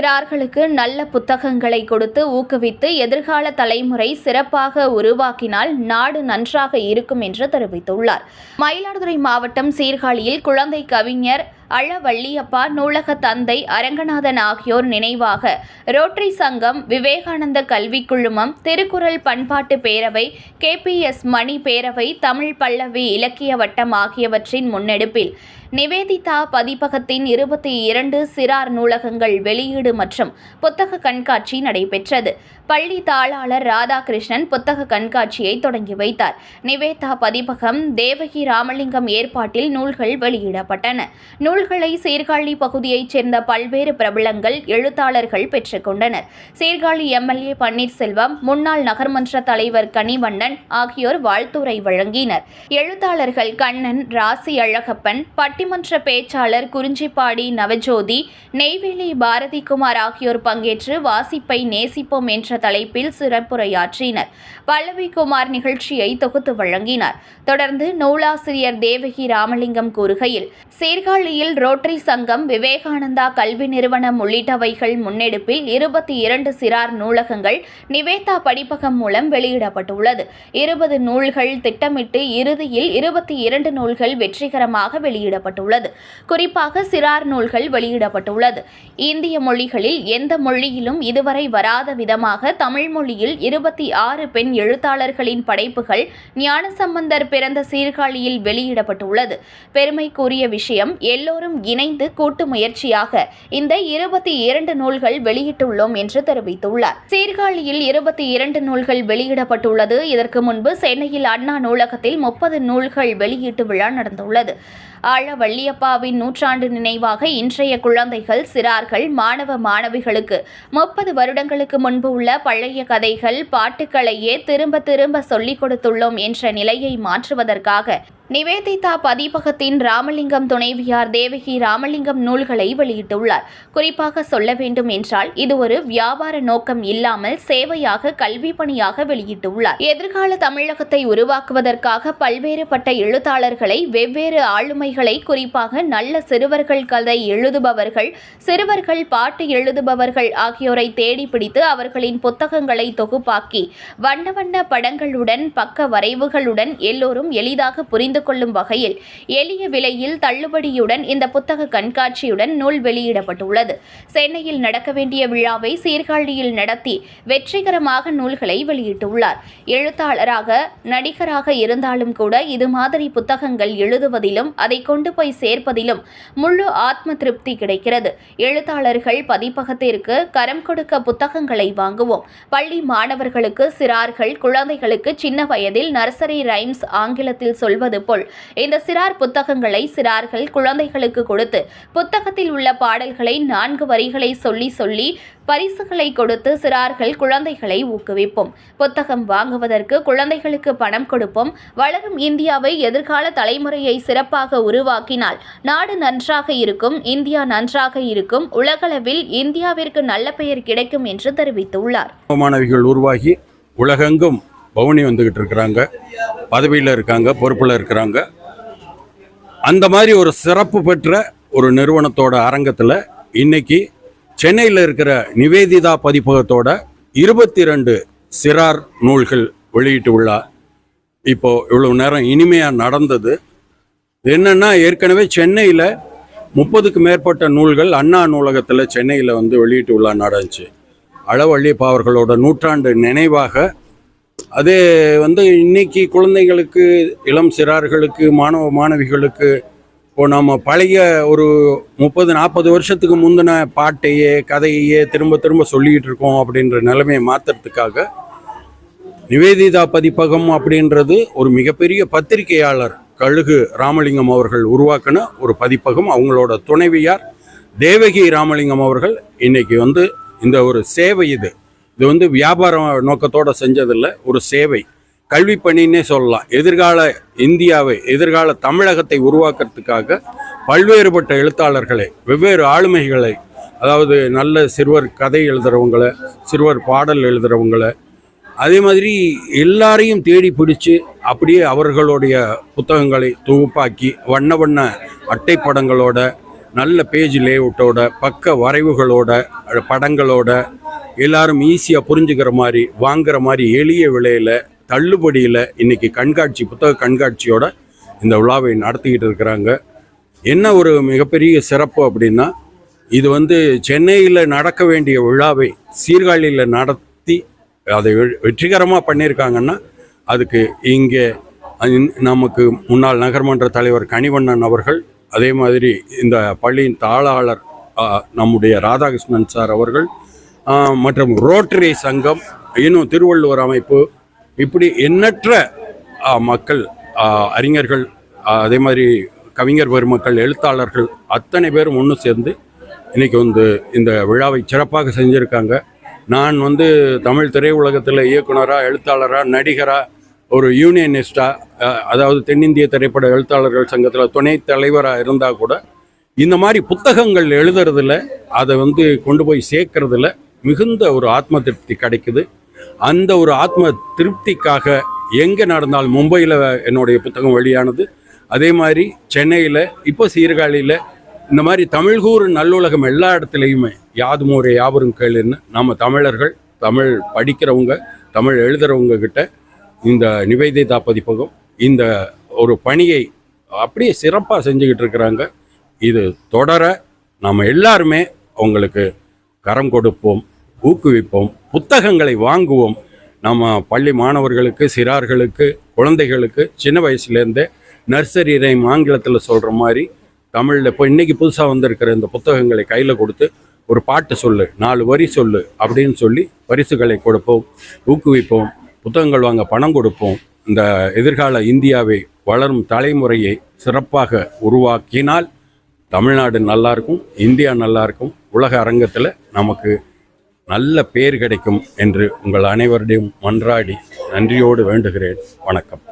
சிறார்களுக்கு நல்ல புத்தகங்களை கொடுத்து ஊக்குவித்து எதிர்கால தலைமுறை சிறப்பாக உருவாக்கினால் நாடு நன்றாக இருக்கும் என்று தெரிவித்துள்ளார். மயிலாடுதுறை மாவட்டம் சீர்காழியில் குழந்தை கவிஞர் அழ வள்ளியப்பா நூலக தந்தை அரங்கநாதன் ஆகியோர் நினைவாக ரோட்டரி சங்கம் விவேகானந்த கல்விக் குழுமம் திருக்குறள் பண்பாட்டு பேரவை கேபிஎஸ் மணி பேரவை தமிழ் பல்லவி இலக்கிய வட்டம் ஆகியவற்றின் முன்னெடுப்பில் நிவேதிதா பதிப்பகத்தின் இருபத்தி இரண்டு சிறார் நூலகங்கள் வெளியீடு மற்றும் புத்தக கண்காட்சி நடைபெற்றது. பள்ளி தாளாளர் ராதாகிருஷ்ணன் புத்தக கண்காட்சியை தொடங்கி வைத்தார். நிவேதா பதிப்பகம் தேவகி ராமலிங்கம் ஏற்பாட்டில் நூல்கள் வெளியிடப்பட்டன. நூல் நூல்களை சீர்காழி பகுதியைச் சேர்ந்த பல்வேறு பிரபலங்கள் எழுத்தாளர்கள் பெற்றுக்கொண்டனர். சீர்காழி எம்எல்ஏ பன்னீர்செல்வம் முன்னாள் நகர்மன்ற தலைவர் கனிவண்ணன் ஆகியோர் வாழ்த்துரை வழங்கினர். எழுத்தாளர்கள் கண்ணன் ராசி அழகப்பன் பட்டிமன்ற பேச்சாளர் குறிஞ்சிப்பாடி நவஜோதி நெய்வேலி பாரதிகுமார் ஆகியோர் பங்கேற்று வாசிப்பை நேசிப்போம் என்ற தலைப்பில் சிறப்புரையாற்றினர். பல்லவிக்குமார் நிகழ்ச்சியை தொகுத்து வழங்கினார். தொடர்ந்து நூலாசிரியர் தேவகி ராமலிங்கம் கூறுகையில் சீர்காழியில் ரோட்டரி சங்கம் விவேகானந்தா கல்வி நிறுவனம் உள்ளிட்டவைகள் முன்னெடுப்பில் இருபத்தி இரண்டு சிறார் நூலகங்கள் நிவேதா படிப்பகம் மூலம் வெளியிடப்பட்டுள்ளது. இருபது நூல்கள் திட்டமிட்டு இறுதியில் இருபத்தி இரண்டு நூல்கள் வெற்றிகரமாக வெளியிடப்பட்டுள்ளது. குறிப்பாக சிறார் நூல்கள் வெளியிடப்பட்டுள்ளது. இந்திய மொழிகளில் எந்த மொழியிலும் இதுவரை வராத விதமாக தமிழ் மொழியில் இருபத்தி ஆறு பெண் எழுத்தாளர்களின் படைப்புகள் ஞானசம்பந்தர் பிறந்த சீர்காழியில் வெளியிடப்பட்டுள்ளது. பெருமைக்குரிய விஷயம் எல்லோரும் இணைந்து கூட்டு முயற்சியாக இந்த இருபத்தி இரண்டு நூல்கள் வெளியிட்டுள்ளோம் என்று தெரிவித்துள்ளார். சீர்காழியில் இருபத்தி இரண்டு நூல்கள் வெளியிடப்பட்டுள்ளது. இதற்கு முன்பு சென்னையில் அண்ணா நூலகத்தில் முப்பது நூல்கள் வெளியீட்டு விழா நடந்துள்ளது. ஆழ வள்ளியப்பாவின் நூற்றாண்டு நினைவாக இன்றைய குழந்தைகள் சிறார்கள் மாணவ மாணவிகளுக்கு முப்பது வருடங்களுக்கு முன்பு உள்ள பழைய கதைகள் பாட்டுக்களையே திரும்ப திரும்ப சொல்லிக் கொடுத்துள்ளோம் என்ற நிலையை மாற்றுவதற்காக நிவேதிதா பதிப்பகத்தின் ராமலிங்கம் துணைவியார் தேவகி ராமலிங்கம் நூல்களை வெளியிட்டுள்ளார். குறிப்பாக சொல்ல வேண்டும் என்றால் இது ஒரு வியாபார நோக்கம் இல்லாமல் சேவையாக கல்வி பணியாக வெளியிட்டுள்ளார். எதிர்கால தமிழகத்தை உருவாக்குவதற்காக பல்வேறுபட்ட எழுத்தாளர்களை வெவ்வேறு ஆளுமைகளை குறிப்பாக நல்ல சிறுவர்கள் கதை எழுதுபவர்கள் சிறுவர்கள் பாட்டு எழுதுபவர்கள் ஆகியோரை தேடி பிடித்து அவர்களின் புத்தகங்களை தொகுப்பாக்கி வண்ண வண்ண படங்களுடன் பக்க வரைவுகளுடன் எல்லோரும் எளிதாக புரிந்து கொள்ளும் வகையில் எளிய விலையில் தள்ளுபடியுடன் இந்த புத்தக கண்காட்சியுடன் நூல் வெளியிடப்பட்டுள்ளது. சென்னையில் நடக்க வேண்டிய விழாவை சீர்காழியில் நடத்தி வெற்றிகரமாக நூல்களை வெளியிட்டுள்ளார். எழுத்தாளராக நடிகராக இருந்தாலும் கூட இது மாதிரி புத்தகங்கள் எழுதுவதிலும் அதை கொண்டு போய் சேர்ப்பதிலும் முழு ஆத்ம திருப்தி கிடைக்கிறது. எழுத்தாளர்கள் பதிப்பகத்திற்கு கரம் கொடுக்க புத்தகங்களை வாங்குவோம். பள்ளி மாணவர்களுக்கு சிறார்கள் குழந்தைகளுக்கு சின்ன வயதில் நர்சரி ரைம்ஸ் ஆங்கிலத்தில் சொல்வது போல் இந்த சிறார் புத்தகங்களை சிறார்கள் குழந்தைகளுக்கு கொடுத்து புத்தகத்தில் உள்ள பாடல்களை நான்கு வரிகளை சொல்லி சொல்லி பரிசுகளை கொடுத்து சிறார்கள் குழந்தைகளை ஊக்குவிப்போம். புத்தகம் வாங்குவதற்கு குழந்தைகளுக்கு பணம் கொடுப்போம். வளரும் இந்தியாவை எதிர்கால தலைமுறையை சிறப்பாக உருவாக்கினால் நாடு நன்றாக இருக்கும் இந்தியா நன்றாக இருக்கும் உலகளவில் இந்தியாவிற்கு நல்ல பெயர் கிடைக்கும் என்று தெரிவித்துள்ளார். மாணவிகள் உருவாகி உலகெங்கும் பவுனி வந்துகிட்டு இருக்கிறாங்க. பதவியில் இருக்காங்க பொறுப்பில் இருக்கிறாங்க. அந்த மாதிரி ஒரு சிறப்பு பெற்ற ஒரு நிறுவனத்தோட அரங்கத்தில் இன்னைக்கு சென்னையில் இருக்கிற நிவேதிதா பதிப்பகத்தோட இருபத்தி ரெண்டு சிறார் நூல்கள் வெளியிட்டு விழா இப்போ இவ்வளவு நேரம் இனிமையாக நடந்தது. என்னென்னா ஏற்கனவே சென்னையில் முப்பதுக்கு மேற்பட்ட நூல்கள் அண்ணா நூலகத்தில் சென்னையில் வந்து வெளியிட்டு விழா நடந்துச்சு அளவள்ளிப்பா அவர்களோட நூற்றாண்டு நினைவாக அது வந்து இன்னைக்கு குழந்தைகளுக்கு இளம் சிறார்களுக்கு மாணவ மாணவிகளுக்கு இப்போ நம்ம பழைய ஒரு முப்பது நாற்பது வருஷத்துக்கு முந்தின பாட்டையே கதையே திரும்ப திரும்ப சொல்லிக்கிட்டு இருக்கோம் அப்படின்ற நிலைமையை மாற்றுறதுக்காக நிவேதிதா பதிப்பகம் அப்படின்றது ஒரு மிகப்பெரிய பத்திரிகையாளர் கழுகு ராமலிங்கம் அவர்கள் உருவாக்கின ஒரு பதிப்பகம். அவங்களோட துணைவியார் தேவகி ராமலிங்கம் அவர்கள் இன்னைக்கு வந்து இந்த ஒரு சேவை இது. இது வந்து வியாபார நோக்கத்தோடு செஞ்சதில்லை ஒரு சேவை. கல்வி பணின்னே சொல்லலாம். எதிர்கால இந்தியாவை எதிர்கால தமிழகத்தை உருவாக்குறதுக்காக பல்வேறுபட்ட எழுத்தாளர்களை வெவ்வேறு ஆளுமைகளை அதாவது நல்ல சிறுவர் கதை எழுதுகிறவங்கள சிறுவர் பாடல் எழுதுறவங்கள அதே மாதிரி எல்லாரையும் தேடி பிடிச்சி அப்படியே அவர்களுடைய புத்தகங்களை தொகுப்பாக்கி வண்ண வண்ண அட்டைப்படங்களோட நல்ல பேஜ் லேஅவுட்டோட பக்க வரைவுகளோட படங்களோட எல்லாரும் ஈஸியாக புரிஞ்சுக்கிற மாதிரி வாங்குற மாதிரி எளிய விலையில் தள்ளுபடியில் இன்றைக்கி கண்காட்சி புத்தக கண்காட்சியோட இந்த விழாவை நடத்திக்கிட்டு இருக்கிறாங்க. என்ன ஒரு மிகப்பெரிய சிறப்பு அப்படின்னா இது வந்து சென்னையில் நடக்க வேண்டிய விழாவை சீர்காழியில் நடத்தி அதை வெ- வெற்றிகரமாக பண்ணியிருக்காங்கன்னா அதுக்கு இங்கே நமக்கு முன்னாள் நகர்மன்ற தலைவர் கனிவண்ணன் அவர்கள் அதே மாதிரி இந்த பள்ளியின் தாளாளர் நம்முடைய ராதாகிருஷ்ணன் சார் அவர்கள் மற்றும் ரோட்டரி சங்கம் இன்னும் திருவள்ளுவர் அமைப்பு இப்படி எண்ணற்ற மக்கள் அறிஞர்கள் அதே மாதிரி கவிஞர் பெருமக்கள் எழுத்தாளர்கள் அத்தனை பேரும் ஒன்று சேர்ந்து இன்றைக்கி வந்து இந்த விழாவை சிறப்பாக செஞ்சுருக்காங்க. நான் வந்து தமிழ் திரையுலகத்தில் இயக்குனராக எழுத்தாளராக நடிகராக ஒரு யூனியனிஸ்டாக அதாவது தென்னிந்திய திரைப்பட எழுத்தாளர்கள் சங்கத்தில் துணைத் தலைவராக இருந்தால் கூட இந்த மாதிரி புத்தகங்கள் எழுதுறதில் அதை வந்து கொண்டு போய் சேர்க்கறதுல மிகுந்த ஒரு ஆத்ம திருப்தி கிடைக்குது. அந்த ஒரு ஆத்ம திருப்திக்காக எங்கே நடந்தாலும் மும்பையில் என்னுடைய புத்தகம் வெளியானது. அதே மாதிரி சென்னையில் இப்போ சீர்காழியில் இந்த மாதிரி தமிழ்கூறு நல்லுலகம் எல்லா இடத்துலையுமே யாதும் ஒரு யாவரும் கேளுன்னு நம்ம தமிழர்கள் தமிழ் படிக்கிறவங்க தமிழ் எழுதுறவங்க கிட்ட இந்த நிவேதிதா பதிப்பகம் இந்த ஒரு பணியை அப்படியே சிறப்பாக செஞ்சுக்கிட்டு இருக்கிறாங்க. இது தொடர நம்ம எல்லாருமே அவங்களுக்கு கரம் கொடுப்போம் ஊக்குவிப்போம் புத்தகங்களை வாங்குவோம். நம்ம பள்ளி மாணவர்களுக்கு சிறார்களுக்கு குழந்தைகளுக்கு சின்ன வயசுலேருந்தே நர்சரி ரைம் ஆங்கிலத்தில் சொல்கிற மாதிரி தமிழில் இப்போ இன்றைக்கி புதுசாக வந்திருக்கிற இந்த புத்தகங்களை கையில் கொடுத்து ஒரு பாட்டு சொல்லு நாலு வரி சொல்லு அப்படின்னு சொல்லி பரிசுகளை கொடுப்போம் ஊக்குவிப்போம் புத்தகங்கள் வாங்க பணம் கொடுப்போம். இந்த எதிர்கால இந்தியாவை வளரும் தலைமுறையை சிறப்பாக உருவாக்கினால் தமிழ்நாடு நல்லாயிருக்கும் இந்தியா நல்லாயிருக்கும் உலக அரங்கத்தில் நமக்கு நல்ல பேர் கிடைக்கும் என்று உங்கள் அனைவருடையும் மன்றாடி நன்றியோடு வேண்டுகிறேன். வணக்கம்.